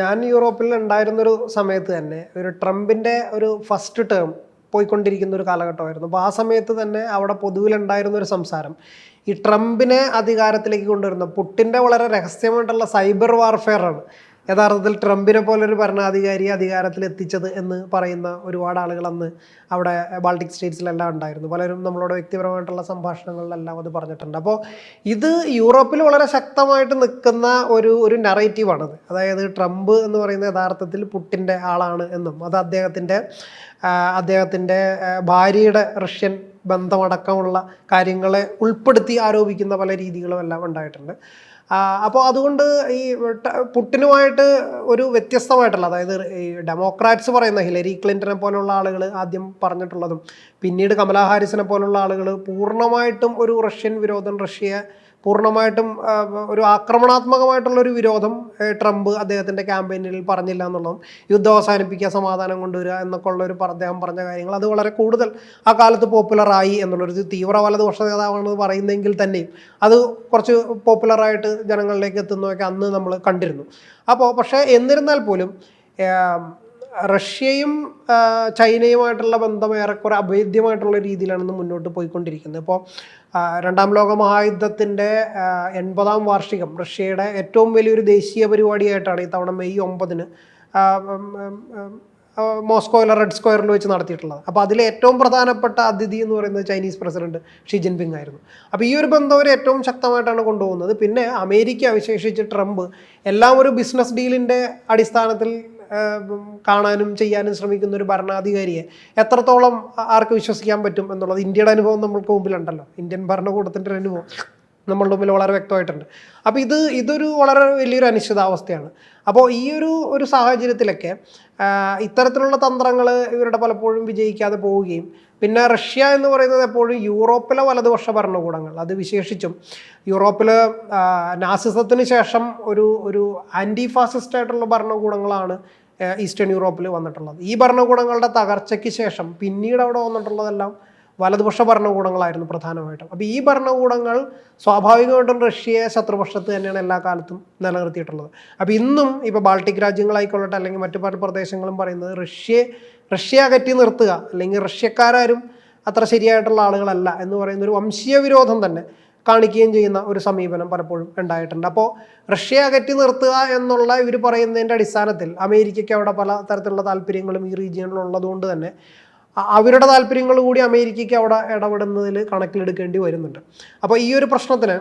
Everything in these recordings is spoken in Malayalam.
ഞാൻ യൂറോപ്പിൽ ഉണ്ടായിരുന്നൊരു സമയത്ത് തന്നെ ഒരു ട്രംപിന്റെ ഒരു ഫസ്റ്റ് ടേം പോയിക്കൊണ്ടിരിക്കുന്ന ഒരു കാലഘട്ടമായിരുന്നു. അപ്പോൾ ആ സമയത്ത് തന്നെ അവിടെ പൊതുവിലുണ്ടായിരുന്ന ഒരു സംസാരം. ഈ ട്രംപിനെ അധികാരത്തിലേക്ക് കൊണ്ടുവരുന്ന പുട്ടിന്റെ വളരെ രഹസ്യമായിട്ടുള്ള സൈബർ വാർഫെയർ ആണ് യഥാർത്ഥത്തിൽ ട്രംപിനെ പോലൊരു ഭരണാധികാരി അധികാരത്തിൽ എത്തിച്ചത് എന്ന് പറയുന്ന ഒരുപാട് ആളുകൾ അന്ന് അവിടെ ബാൾട്ടിക് സ്റ്റേറ്റ്സിലെല്ലാം ഉണ്ടായിരുന്നു. പലരും നമ്മളോട് വ്യക്തിപരമായിട്ടുള്ള സംഭാഷണങ്ങളിലെല്ലാം അത് പറഞ്ഞിട്ടുണ്ട്. അപ്പോൾ ഇത് യൂറോപ്പിൽ വളരെ ശക്തമായിട്ട് നിൽക്കുന്ന ഒരു ഒരു നറേറ്റീവാണത് അതായത് ട്രംപ് എന്ന് പറയുന്ന യഥാർത്ഥത്തിൽ പുട്ടിന്റെ ആളാണ് എന്നും അത് അദ്ദേഹത്തിന്റെ അദ്ദേഹത്തിന്റെ ഭാര്യയുടെ റഷ്യൻ ബന്ധമടക്കമുള്ള കാര്യങ്ങളെ ഉൾപ്പെടുത്തി ആരോപിക്കുന്ന പല രീതികളും എല്ലാം ഉണ്ടായിട്ടുണ്ട്. അപ്പോൾ അതുകൊണ്ട് ഈ പുട്ടിനുമായിട്ട് ഒരു വ്യത്യസ്തമായിട്ടുള്ള അതായത് ഈ ഡെമോക്രാറ്റ്സ് പറയുന്ന ഹിലരി ക്ലിന്റനെ പോലുള്ള ആളുകൾ ആദ്യം പറഞ്ഞിട്ടുള്ളതും പിന്നീട് കമലാ ഹാരിസിനെ പോലുള്ള ആളുകൾ പൂർണമായിട്ടും ഒരു റഷ്യൻ വിരോധം റഷ്യയെ പൂർണമായിട്ടും ഒരു ആക്രമണാത്മകമായിട്ടുള്ള ഒരു വിരോധം ട്രംപ് അദ്ദേഹത്തിന്റെ ക്യാമ്പയിനിൽ പറഞ്ഞില്ല എന്നുള്ളതും യുദ്ധം അവസാനിപ്പിക്കുക സമാധാനം കൊണ്ടുവരിക എന്നൊക്കെ ഉള്ള ഒരു അദ്ദേഹം പറഞ്ഞ കാര്യങ്ങൾ അത് വളരെ കൂടുതൽ ആ കാലത്ത് പോപ്പുലറായി എന്നുള്ളൊരു തീവ്ര വലതുപക്ഷ നേതാവാണെന്ന് പറയുന്നെങ്കിൽ തന്നെയും അത് കുറച്ച് പോപ്പുലറായിട്ട് ജനങ്ങളിലേക്ക് എത്തുന്നതൊക്കെ അന്ന് നമ്മൾ കണ്ടിരുന്നു. അപ്പോൾ പക്ഷേ എന്നിരുന്നാൽ പോലും റഷ്യയും ചൈനയുമായിട്ടുള്ള ബന്ധം ഏറെക്കുറെ അഭേദ്യമായിട്ടുള്ള രീതിയിലാണ് ഇന്ന് മുന്നോട്ട് പോയിക്കൊണ്ടിരിക്കുന്നത്. ഇപ്പോൾ രണ്ടാം ലോക മഹായുദ്ധത്തിന്റെ എൺപതാം വാർഷികം റഷ്യയുടെ ഏറ്റവും വലിയൊരു ദേശീയ പരിപാടിയായിട്ടാണ് ഇത്തവണ മെയ് ഒമ്പതിന് മോസ്കോയിലെ റെഡ് സ്ക്വയറിൽ വെച്ച് നടത്തിയിട്ടുള്ളത്. അപ്പോൾ അതിലെ ഏറ്റവും പ്രധാനപ്പെട്ട അതിഥി എന്ന് പറയുന്നത് ചൈനീസ് പ്രസിഡന്റ് ഷി ജിൻപിങ് ആയിരുന്നു. അപ്പോൾ ഈ ഒരു ബന്ധം അവർ ഏറ്റവും ശക്തമായിട്ടാണ് കൊണ്ടുപോകുന്നത്. പിന്നെ അമേരിക്ക വിശേഷിച്ച് ട്രംപ് എല്ലാം ഒരു ബിസിനസ് ഡീലിന്റെ അടിസ്ഥാനത്തിൽ കാണാനും ചെയ്യാനും ശ്രമിക്കുന്ന ഒരു ഭരണാധികാരിയെ എത്രത്തോളം ആർക്ക് വിശ്വസിക്കാൻ പറ്റും എന്നുള്ളത് ഇന്ത്യയുടെ അനുഭവം നമ്മൾക്ക് മുമ്പിലുണ്ടല്ലോ. ഇന്ത്യൻ ഭരണകൂടത്തിന്റെ ഒരു അനുഭവം. നമ്മളുടെ മുമ്പിൽ വളരെ വ്യക്തമായിട്ടുണ്ട്. അപ്പോൾ ഇത് ഇതൊരു വളരെ വലിയൊരു അനിശ്ചിതാവസ്ഥയാണ്. അപ്പോൾ ഈ ഒരു ഒരു സാഹചര്യത്തിലൊക്കെ ഇത്തരത്തിലുള്ള തന്ത്രങ്ങൾ ഇവരുടെ പലപ്പോഴും വിജയിക്കാതെ പോവുകയും പിന്നെ റഷ്യ എന്ന് പറയുന്നത് എപ്പോഴും യൂറോപ്പിലെ വലതുപക്ഷ ഭരണകൂടങ്ങൾ. അത് വിശേഷിച്ചും യൂറോപ്പിൽ നാസിസത്തിന് ശേഷം ഒരു ഒരു ആന്റി ഫാസിസ്റ്റ് ആയിട്ടുള്ള ഭരണകൂടങ്ങളാണ് ഈസ്റ്റേൺ യൂറോപ്പിൽ വന്നിട്ടുള്ളത്. ഈ ഭരണകൂടങ്ങളുടെ തകർച്ചയ്ക്ക് ശേഷം പിന്നീട് അവിടെ വന്നിട്ടുള്ളതെല്ലാം വലതുപക്ഷ ഭരണകൂടങ്ങളായിരുന്നു പ്രധാനമായിട്ടും. അപ്പോൾ ഈ ഭരണകൂടങ്ങൾ സ്വാഭാവികമായിട്ടും റഷ്യയെ ശത്രുപക്ഷത്ത് തന്നെയാണ് എല്ലാ കാലത്തും നിലനിർത്തിയിട്ടുള്ളത്. അപ്പോൾ ഇന്നും ഇപ്പോൾ ബാൾട്ടിക് രാജ്യങ്ങളായിക്കൊള്ളട്ടെ അല്ലെങ്കിൽ മറ്റു പല പ്രദേശങ്ങളും പറയുന്നത് റഷ്യയെ റഷ്യ അകറ്റി നിർത്തുക അല്ലെങ്കിൽ റഷ്യക്കാരും അത്ര ശരിയായിട്ടുള്ള ആളുകളല്ല എന്ന് പറയുന്ന ഒരു വംശീയ വിരോധം തന്നെ കാണിക്കുകയും ചെയ്യുന്ന ഒരു സമീപനം പലപ്പോഴും ഉണ്ടായിട്ടുണ്ട്. അപ്പോൾ റഷ്യ അകറ്റി നിർത്തുക എന്നുള്ള ഇവർ പറയുന്നതിന്റെ അടിസ്ഥാനത്തിൽ അമേരിക്കയ്ക്ക് അവിടെ പല തരത്തിലുള്ള താല്പര്യങ്ങളും ഈ റീജിയനിലുള്ളതുകൊണ്ട് തന്നെ അവരുടെ താല്പര്യങ്ങൾ കൂടി അമേരിക്കയ്ക്ക് അവിടെ ഇടപെടുന്നതിൽ കണക്കിലെടുക്കേണ്ടി വരുന്നുണ്ട്. അപ്പോൾ ഈ ഒരു പ്രശ്നത്തിന്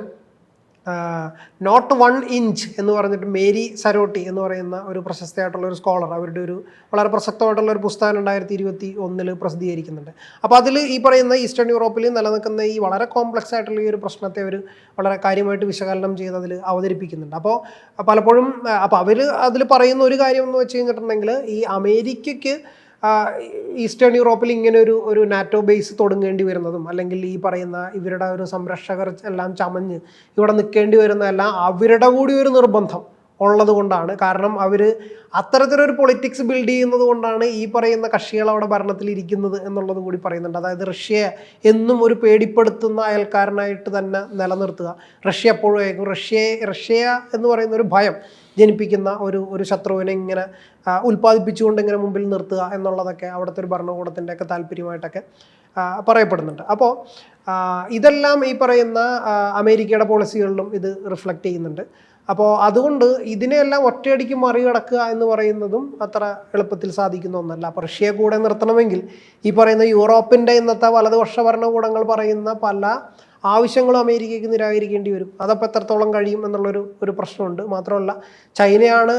നോട്ട് വൺ ഇഞ്ച് എന്ന് പറഞ്ഞിട്ട് മേരി സരോട്ടി എന്ന് പറയുന്ന ഒരു പ്രശസ്തയായിട്ടുള്ള ഒരു സ്കോളർ അവരുടെ ഒരു വളരെ പ്രസക്തമായിട്ടുള്ള ഒരു പുസ്തകം രണ്ടായിരത്തി ഇരുപത്തി ഒന്നിൽ പ്രസിദ്ധീകരിക്കുന്നുണ്ട്. അപ്പോൾ അതിൽ ഈ പറയുന്ന ഈസ്റ്റേൺ യൂറോപ്പിൽ നിലനിൽക്കുന്ന ഈ വളരെ കോംപ്ലക്സ് ആയിട്ടുള്ള ഈ ഒരു പ്രശ്നത്തെ അവർ വളരെ കാര്യമായിട്ട് വിശകലനം ചെയ്ത് അതിൽ അവതരിപ്പിക്കുന്നുണ്ട്. അപ്പോൾ പലപ്പോഴും അപ്പോൾ അവർ അതിൽ പറയുന്ന ഒരു കാര്യം എന്ന് വെച്ച് കഴിഞ്ഞിട്ടുണ്ടെങ്കിൽ ഈ അമേരിക്കയ്ക്ക് ഈസ്റ്റേൺ യൂറോപ്പിൽ ഇങ്ങനെ ഒരു ഒരു നാറ്റോ ബേസ് തുടങ്ങേണ്ടി വരുന്നതും അല്ലെങ്കിൽ ഈ പറയുന്ന ഇവരുടെ ഒരു സംരക്ഷകർ എല്ലാം ചമഞ്ഞ് ഇവിടെ നിൽക്കേണ്ടി വരുന്നതെല്ലാം അവരുടെ കൂടി ഒരു നിർബന്ധം. ഉള്ളത് കൊണ്ടാണ്. കാരണം അവർ അത്തരത്തിലൊരു പൊളിറ്റിക്സ് ബിൽഡ് ചെയ്യുന്നത് കൊണ്ടാണ് ഈ പറയുന്ന കക്ഷികൾ അവിടെ ഭരണത്തിൽ ഇരിക്കുന്നത് എന്നുള്ളത് കൂടി പറയുന്നുണ്ട്. അതായത് റഷ്യയെ എന്നും ഒരു പേടിപ്പെടുത്തുന്ന അയൽക്കാരനായിട്ട് തന്നെ നിലനിർത്തുക. റഷ്യ എപ്പോഴും റഷ്യയെ റഷ്യ എന്ന് പറയുന്ന ഒരു ഭയം ജനിപ്പിക്കുന്ന ഒരു ഒരു ശത്രുവിനെ ഇങ്ങനെ ഉൽപ്പാദിപ്പിച്ചുകൊണ്ട് ഇങ്ങനെ മുമ്പിൽ നിർത്തുക എന്നുള്ളതൊക്കെ അവിടുത്തെ ഒരു ഭരണകൂടത്തിന്റെ ഒക്കെ താല്പര്യമായിട്ടൊക്കെ പറയപ്പെടുന്നുണ്ട്. അപ്പോൾ ഇതെല്ലാം ഈ പറയുന്ന അമേരിക്കയുടെ പോളിസികളിലും ഇത് റിഫ്ലക്റ്റ് ചെയ്യുന്നുണ്ട്. അപ്പോൾ അതുകൊണ്ട് ഇതിനെയെല്ലാം ഒറ്റയടിക്ക് മറികടക്കുക എന്ന് പറയുന്നതും അത്ര എളുപ്പത്തിൽ സാധിക്കുന്ന ഒന്നല്ല. അപ്പോൾ റഷ്യയെ കൂടെ നിർത്തണമെങ്കിൽ ഈ പറയുന്ന യൂറോപ്പിന്റെ ഇന്നത്തെ വലതുപക്ഷ ഭരണകൂടങ്ങൾ പറയുന്ന പല ആവശ്യങ്ങളും അമേരിക്കയ്ക്ക് നിരാകരിക്കേണ്ടി വരും. അതപ്പോൾ എത്രത്തോളം കഴിയും എന്നുള്ളൊരു ഒരു പ്രശ്നമുണ്ട്. മാത്രമല്ല ചൈനയാണ്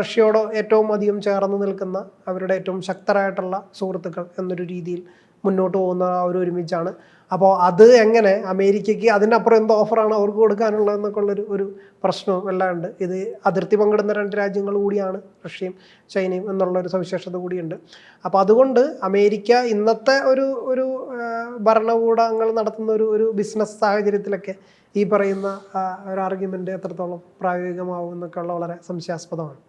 റഷ്യയോട് ഏറ്റവും അധികം ചേർന്ന് നിൽക്കുന്ന അവരുടെ ഏറ്റവും ശക്തരായിട്ടുള്ള സുഹൃത്തുക്കൾ എന്നൊരു രീതിയിൽ മുന്നോട്ട് പോകുന്ന ഒരു ഒരുമിച്ചാണ്. അപ്പോൾ അത് എങ്ങനെ അമേരിക്കയ്ക്ക് അതിനപ്പുറം എന്ത് ഓഫറാണ് അവർക്ക് കൊടുക്കാനുള്ളതെന്നൊക്കെ ഉള്ളൊരു ഒരു പ്രശ്നവും എല്ലാം ഉണ്ട്. ഇത് അതിർത്തി പങ്കിടുന്ന രണ്ട് രാജ്യങ്ങൾ കൂടിയാണ് റഷ്യയും ചൈനയും എന്നുള്ളൊരു സവിശേഷത കൂടിയുണ്ട്. അപ്പോൾ അതുകൊണ്ട് അമേരിക്ക ഇന്നത്തെ ഒരു ഒരു ഭരണകൂടങ്ങൾ നടത്തുന്ന ഒരു ഒരു ബിസിനസ് സാഹചര്യത്തിലൊക്കെ ഈ പറയുന്ന ഒരു ആർഗ്യുമെന്റ് എത്രത്തോളം പ്രായോഗികമാവും എന്നൊക്കെ ഉള്ള വളരെ സംശയാസ്പദമാണ്.